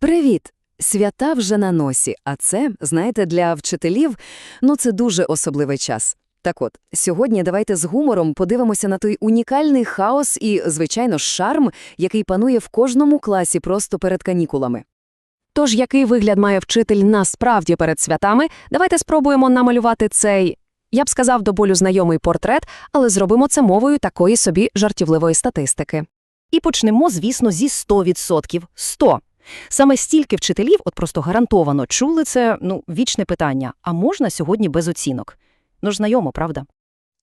Привіт! Свята вже на носі, а це, знаєте, для вчителів, ну це дуже особливий час. Так от, сьогодні давайте з гумором подивимося на той унікальний хаос і, звичайно, шарм, який панує в кожному класі просто перед канікулами. Тож, який вигляд має вчитель насправді перед святами, давайте спробуємо намалювати цей, я б сказав, до болю знайомий портрет, але зробимо це мовою такої собі жартівливої статистики. І почнемо, звісно, зі 100%. 100. Саме стільки вчителів, от просто гарантовано, чули це, ну, вічне питання, а можна сьогодні без оцінок? Ну знайомо, правда?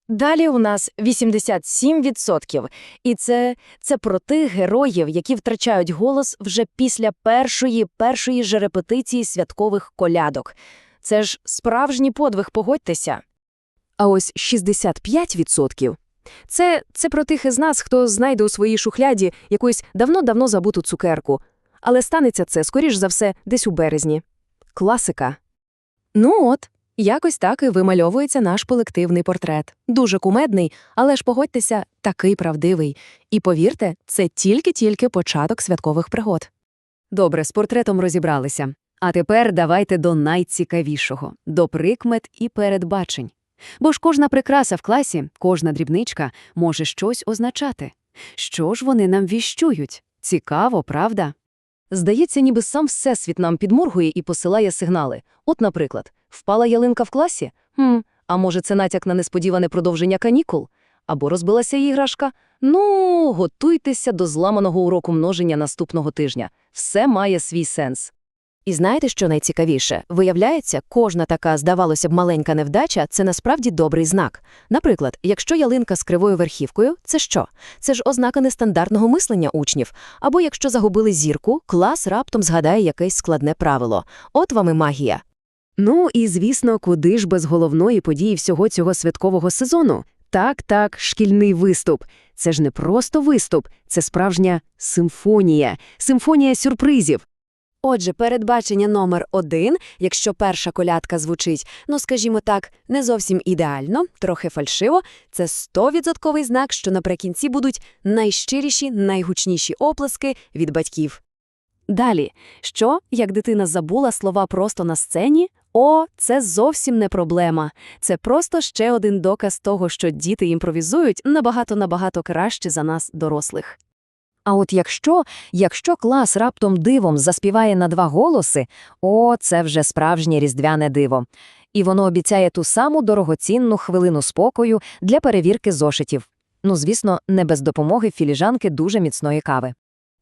Далі у нас 87%. І це, це про тих героїв, які втрачають голос вже після першої, першої же репетиції святкових колядок. Це ж справжній подвиг, погодьтеся. А ось 65% – це, це про тих із нас, хто знайде у своїй шухляді якусь давно-давно забуту цукерку. Але станеться це, скоріш за все, десь у березні. Класика. Ну от, якось так і вимальовується наш колективний портрет. Дуже кумедний, але ж погодьтеся, такий правдивий. І повірте, це тільки-тільки початок святкових пригод. Добре, з портретом розібралися. А тепер давайте до найцікавішого – до прикмет і передбачень. Бо ж кожна прикраса в класі, кожна дрібничка може щось означати. Що ж вони нам віщують? Цікаво, правда? Здається, ніби сам всесвіт нам підморгує і посилає сигнали. От, наприклад, впала ялинка в класі? Хм, а може це натяк на несподіване продовження канікул? Або розбилася іграшка? Ну, готуйтеся до зламаного уроку множення наступного тижня. Все має свій сенс. І знаєте, що найцікавіше? Виявляється, кожна така, здавалося б, маленька невдача – це насправді добрий знак. Наприклад, якщо ялинка з кривою верхівкою – це що? Це ж ознака нестандартного мислення учнів. Або якщо загубили зірку, клас раптом згадає якесь складне правило. От вам і магія. Ну і, звісно, куди ж без головної події всього цього святкового сезону? Так, так, шкільний виступ. Це ж не просто виступ, це справжня симфонія, симфонія сюрпризів. Отже, передбачення номер один, якщо перша колядка звучить, ну скажімо так, не зовсім ідеально, трохи фальшиво, це 100% знак, що наприкінці будуть найщиріші, найгучніші оплески від батьків. Далі, що, як дитина забула слова просто на сцені? О, це зовсім не проблема. Це просто ще один доказ того, що діти імпровізують набагато-набагато краще за нас, дорослих. А от якщо, якщо клас раптом дивом заспіває на два голоси, о, це вже справжнє різдвяне диво. І воно обіцяє ту саму дорогоцінну хвилину спокою для перевірки зошитів. Ну, звісно, не без допомоги філіжанки дуже міцної кави.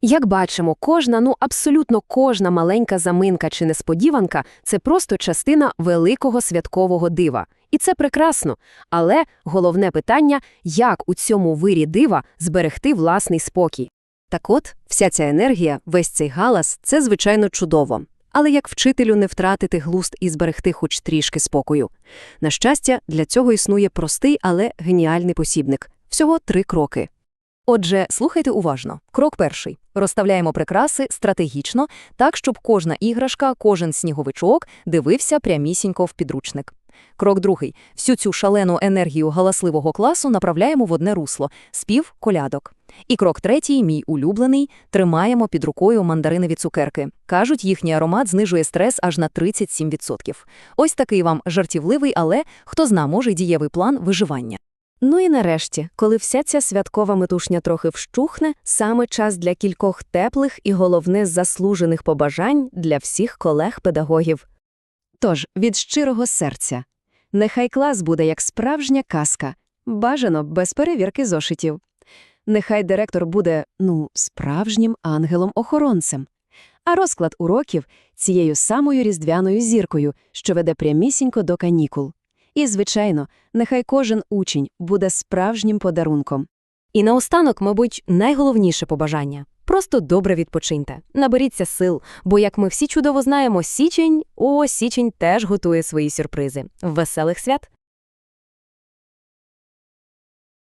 Як бачимо, кожна, ну абсолютно кожна маленька заминка чи несподіванка – це просто частина великого святкового дива. І це прекрасно. Але головне питання – як у цьому вирі дива зберегти власний спокій? Так от, вся ця енергія, весь цей галас – це, звичайно, чудово. Але як вчителю не втратити глузд і зберегти хоч трішки спокою? На щастя, для цього існує простий, але геніальний посібник. Всього три кроки. Отже, слухайте уважно. Крок перший. Розставляємо прикраси стратегічно, так, щоб кожна іграшка, кожен сніговичок дивився прямісінько в підручник. Крок другий. Всю цю шалену енергію галасливого класу направляємо в одне русло – спів колядок. І крок третій, мій улюблений, тримаємо під рукою мандаринові цукерки. Кажуть, їхній аромат знижує стрес аж на 37%. Ось такий вам жартівливий, але, хто зна, може, й дієвий план виживання. Ну і нарешті, коли вся ця святкова метушня трохи вщухне, саме час для кількох теплих і, головне, заслужених побажань для всіх колег-педагогів. Тож, від щирого серця. Нехай клас буде як справжня казка, бажано без перевірки зошитів. Нехай директор буде, ну, справжнім ангелом-охоронцем. А розклад уроків – цією самою різдвяною зіркою, що веде прямісінько до канікул. І, звичайно, нехай кожен учень буде справжнім подарунком. І наостанок, мабуть, найголовніше побажання – просто добре відпочиньте, наберіться сил, бо, як ми всі чудово знаємо, січень, о, січень теж готує свої сюрпризи. Веселих свят!